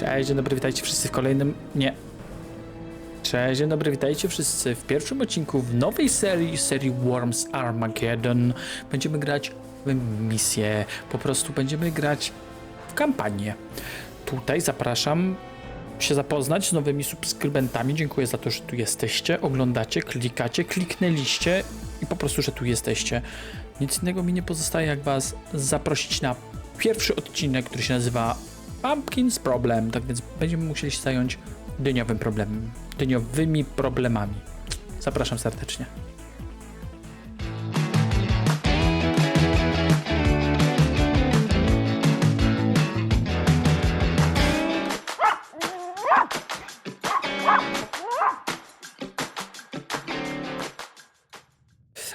Cześć, dzień dobry, witajcie wszyscy w kolejnym... Nie. Cześć, dzień dobry, witajcie wszyscy w pierwszym odcinku w nowej serii, serii Worms Armageddon. Będziemy grać w misję, po prostu będziemy grać w kampanię. Tutaj zapraszam się zapoznać z nowymi subskrybentami. Dziękuję za to, że tu jesteście, oglądacie, klikacie, kliknęliście i po prostu, że tu jesteście. Nic innego mi nie pozostaje, jak was zaprosić na pierwszy odcinek, który się nazywa Pumpkins Problem. Tak więc będziemy musieli się zająć dyniowym problemem, dyniowymi problemami. Zapraszam serdecznie.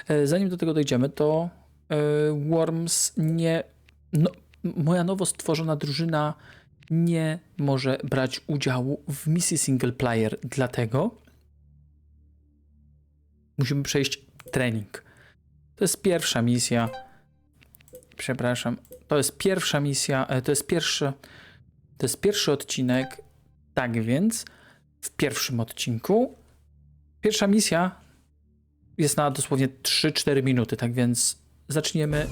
E, Zanim do tego dojdziemy, to e, Worms nie. No, moja nowo stworzona drużyna nie może brać udziału w misji single player, dlatego musimy przejść trening. To jest pierwsza misja. Przepraszam. To jest pierwsza misja. e, To jest pierwszy. To jest pierwszy odcinek. Tak więc w pierwszym odcinku pierwsza misja jest na dosłownie 3-4 minuty, tak więc zaczniemy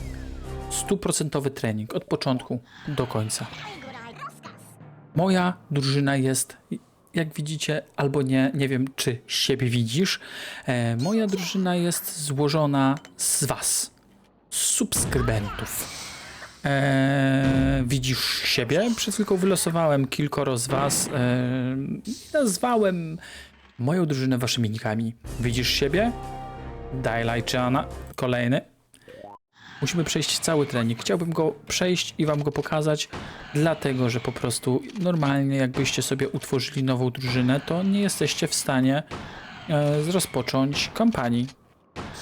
stuprocentowy trening od początku do końca. Moja drużyna jest, jak widzicie, albo nie, nie wiem czy siebie widzisz, e, moja drużyna jest złożona z Was, z subskrybentów. E, widzisz siebie? Przed chwilką wylosowałem kilkoro z Was. E, nazwałem moją drużynę Waszymi nikami. Widzisz siebie? Daj lajczana. Kolejny. Musimy przejść cały trening. Chciałbym go przejść i wam go pokazać, dlatego że po prostu normalnie jakbyście sobie utworzyli nową drużynę, to nie jesteście w stanie e, rozpocząć kampanii,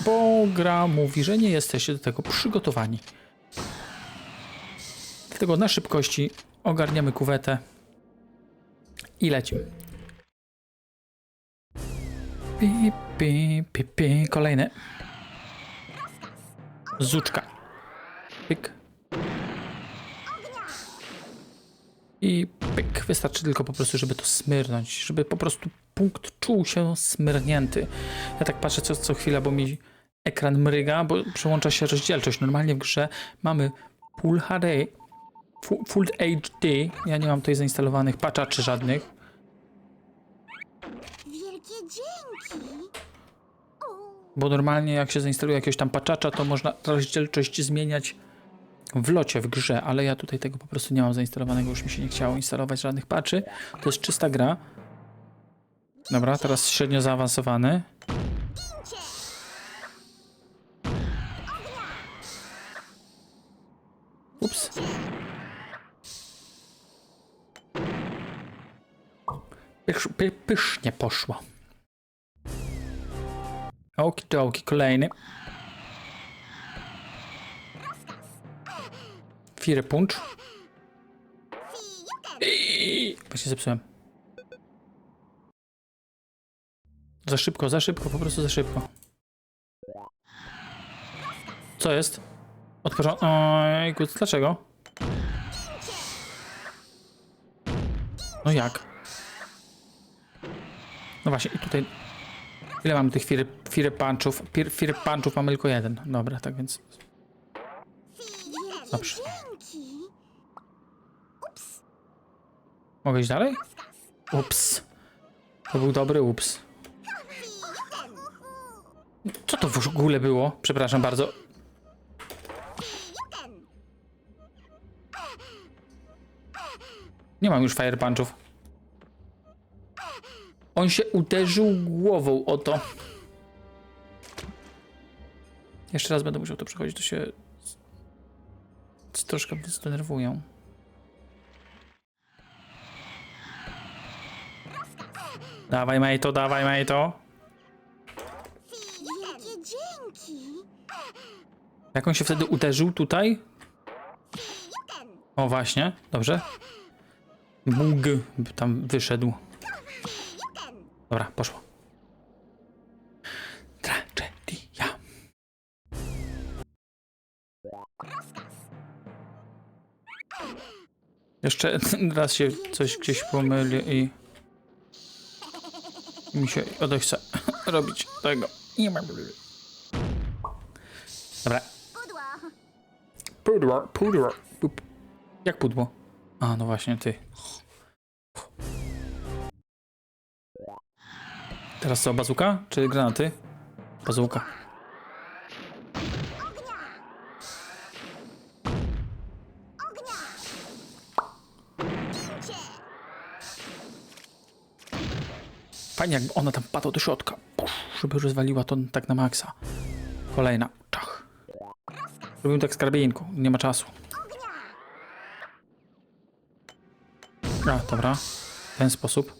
bo gra mówi, że nie jesteście do tego przygotowani. Dlatego na szybkości ogarniamy kuwetę i lecimy. Pi, pi, pi, pi. Kolejny. Zuczka. Pyk. I pyk. Wystarczy tylko po prostu, żeby to smyrnąć, żeby po prostu punkt czuł się smyrnięty. Ja tak patrzę co, co chwila, bo mi ekran mryga, bo przełącza się rozdzielczość. Normalnie w grze mamy Full HD, Fu- Full HD. Ja nie mam tutaj zainstalowanych patchaczy żadnych. Wielkie dzięki! Bo normalnie jak się zainstaluje jakiegoś tam patczacza, to można rozdzielczość zmieniać w locie w grze, ale ja tutaj tego po prostu nie mam zainstalowanego, już mi się nie chciało instalować żadnych patchy. To jest czysta gra. Dobra, teraz średnio zaawansowany. Ups. Pysz, py, pysznie poszło. Okidoki, kolejny. Firy punch. Właśnie zepsułem. Za szybko, za szybko, po prostu za szybko. Co jest? Od początku. Ojku, dlaczego? No jak? No właśnie, i tutaj Ile mamy tych firy, firy punchów? Pir, firy punchów mamy tylko jeden. Dobra, tak więc. Dobrze. dzięki! Mogę iść dalej? Ups. To był dobry ups. Co to w ogóle było? Przepraszam bardzo. Nie mam już fire punchów. On się uderzył głową o to. Jeszcze raz będę musiał to przechodzić, to się troszkę zdenerwują. Dawaj Majto, dawaj Majto. Wielkie dzięki! Jak on się wtedy uderzył tutaj? O właśnie, dobrze. Bug tam wyszedł. Dobra, poszło. Jeszcze raz się coś gdzieś pomyli i mi się odechce robić tego. Dobra. Pudło. Pudło, pudło. Pup. Jak pudło? A, no właśnie, ty. Teraz co, bazuka czy granaty? Bazuka. Fajnie, jakby ona tam padła do środka. Żeby rozwaliła to tak na maksa. Kolejna. Czach. Robimy tak z karabinku. Nie ma czasu. A, dobra. W ten sposób.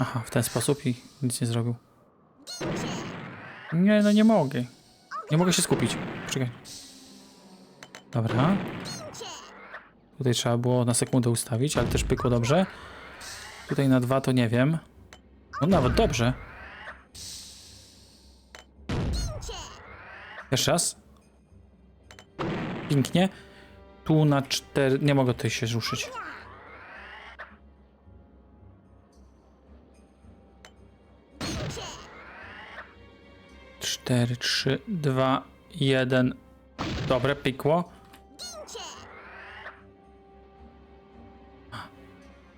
Aha, w ten sposób i nic nie zrobił. Nie, no nie mogę. Nie mogę się skupić. Czekaj. Dobra. Tutaj trzeba było na sekundę ustawić, ale też pykło dobrze. Tutaj na dwa to nie wiem. No nawet dobrze. Jeszcze raz. Pięknie. Tu na cztery... Nie mogę tutaj się ruszyć. Cztery, trzy, dwa, jeden. Dobre, pikło.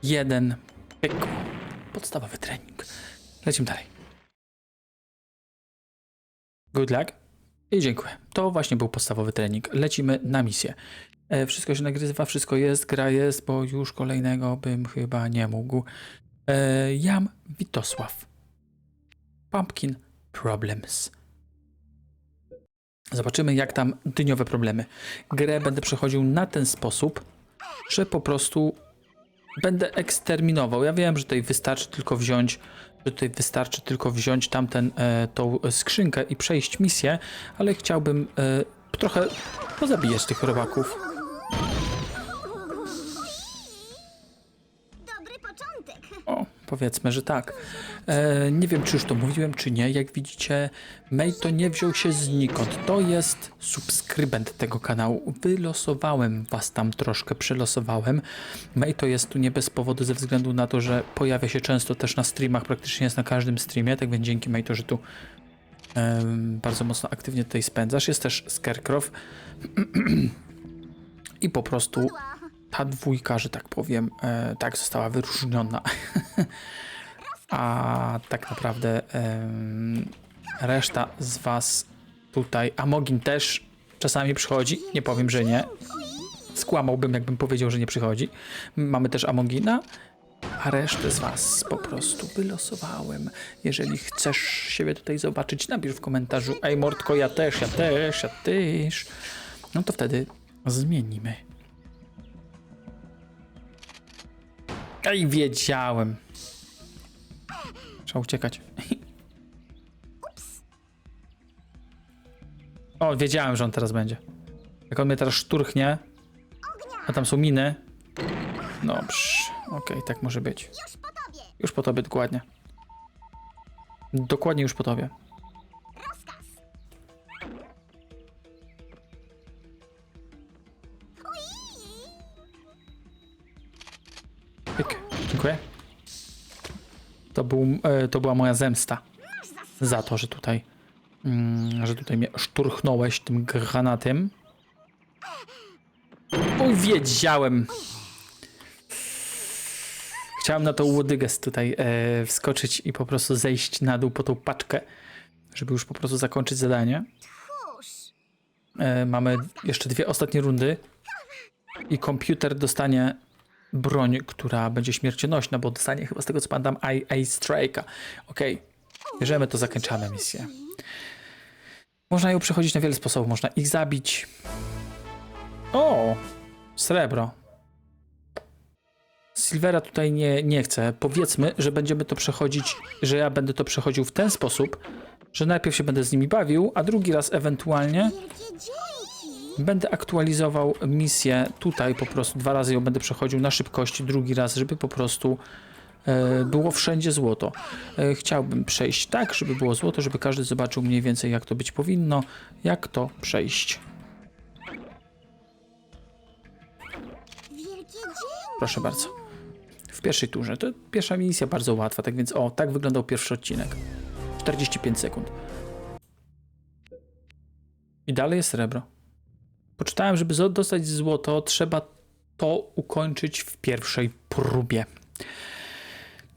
Jeden. Pikło. Podstawowy trening. Lecimy dalej. Good luck. I dziękuję. To właśnie był podstawowy trening. Lecimy na misję. E, wszystko się nagrywa, wszystko jest, gra jest, bo już kolejnego bym chyba nie mógł. E, Jam Witosław. Pumpkin Problems. Zobaczymy, jak tam dyniowe problemy. Grę będę przechodził na ten sposób, że po prostu będę eksterminował. Ja wiem, że tutaj wystarczy tylko wziąć, że tutaj wystarczy tylko wziąć tamten, e, tą skrzynkę i przejść misję, ale chciałbym e, trochę pozabijać tych robaków. Powiedzmy, że tak. E, nie wiem, czy już to mówiłem, czy nie. Jak widzicie, May to nie wziął się znikąd. To jest subskrybent tego kanału. Wylosowałem was tam troszkę, przelosowałem. May to jest tu nie bez powodu, ze względu na to, że pojawia się często też na streamach, praktycznie jest na każdym streamie, tak więc dzięki May to, że tu em, bardzo mocno aktywnie tutaj spędzasz. Jest też Scarecrow. I po prostu. Ta dwójka, że tak powiem, e, tak została wyróżniona. A tak naprawdę em, reszta z was tutaj, a Mogin też czasami przychodzi, nie powiem, że nie. Skłamałbym, jakbym powiedział, że nie przychodzi. Mamy też Amogina, a resztę z was po prostu wylosowałem. Jeżeli chcesz siebie tutaj zobaczyć, napisz w komentarzu Ej Mordko, ja też, ja też, ja też. No to wtedy zmienimy. Ej, wiedziałem. Trzeba uciekać. O, wiedziałem, że on teraz będzie. Jak on mnie teraz szturchnie, a tam są miny. Dobrze, okej, tak może być. Już po tobie, dokładnie. Dokładnie już po tobie. Dziękuję. To, był, e, to była moja zemsta za to, że tutaj, mm, że tutaj mnie szturchnąłeś tym granatem. Oj, wiedziałem. Chciałem na tą łodygę tutaj e, wskoczyć i po prostu zejść na dół po tą paczkę, żeby już po prostu zakończyć zadanie. E, mamy jeszcze dwie ostatnie rundy i komputer dostanie broń, która będzie śmiercionośna, bo dostanie chyba z tego co pamiętam eye Strike'a. Okej, bierzemy to, zakończamy misję. Można ją przechodzić na wiele sposobów. Można ich zabić. O! Srebro. Silvera tutaj nie, nie chcę. Powiedzmy, że będziemy to przechodzić, że ja będę to przechodził w ten sposób, że najpierw się będę z nimi bawił, a drugi raz ewentualnie. Będę aktualizował misję tutaj po prostu. Dwa razy ją będę przechodził na szybkości, drugi raz, żeby po prostu e, było wszędzie złoto. E, chciałbym przejść tak, żeby było złoto, żeby każdy zobaczył mniej więcej jak to być powinno, jak to przejść. Proszę bardzo. W pierwszej turze. To pierwsza misja bardzo łatwa, tak więc o, tak wyglądał pierwszy odcinek. 45 sekund. I dalej jest srebro. Poczytałem, żeby dostać złoto, trzeba to ukończyć w pierwszej próbie.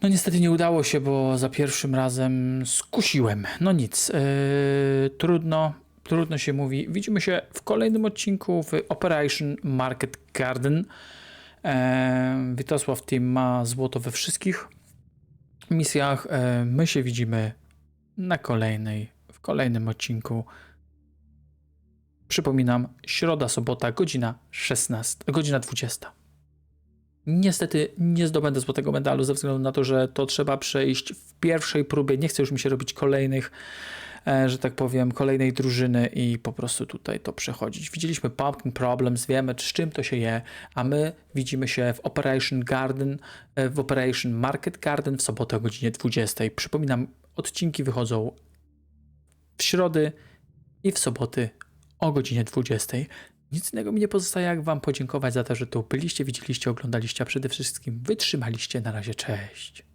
No niestety nie udało się, bo za pierwszym razem skusiłem. No nic, yy, trudno, trudno się mówi. Widzimy się w kolejnym odcinku w Operation Market Garden. E, Witosław Team ma złoto we wszystkich misjach. E, my się widzimy na kolejnej, w kolejnym odcinku. Przypominam, środa, sobota, godzina 16, godzina 20. Niestety nie zdobędę złotego medalu ze względu na to, że to trzeba przejść w pierwszej próbie. Nie chce już mi się robić kolejnych, e, że tak powiem, kolejnej drużyny i po prostu tutaj to przechodzić. Widzieliśmy Pumpkin Problems, wiemy z czym to się je, a my widzimy się w Operation Garden, e, w Operation Market Garden w sobotę o godzinie 20. Przypominam, odcinki wychodzą w środy i w soboty o godzinie 20. Nic innego mi nie pozostaje, jak Wam podziękować za to, że tu byliście, widzieliście, oglądaliście, a przede wszystkim wytrzymaliście. Na razie, cześć.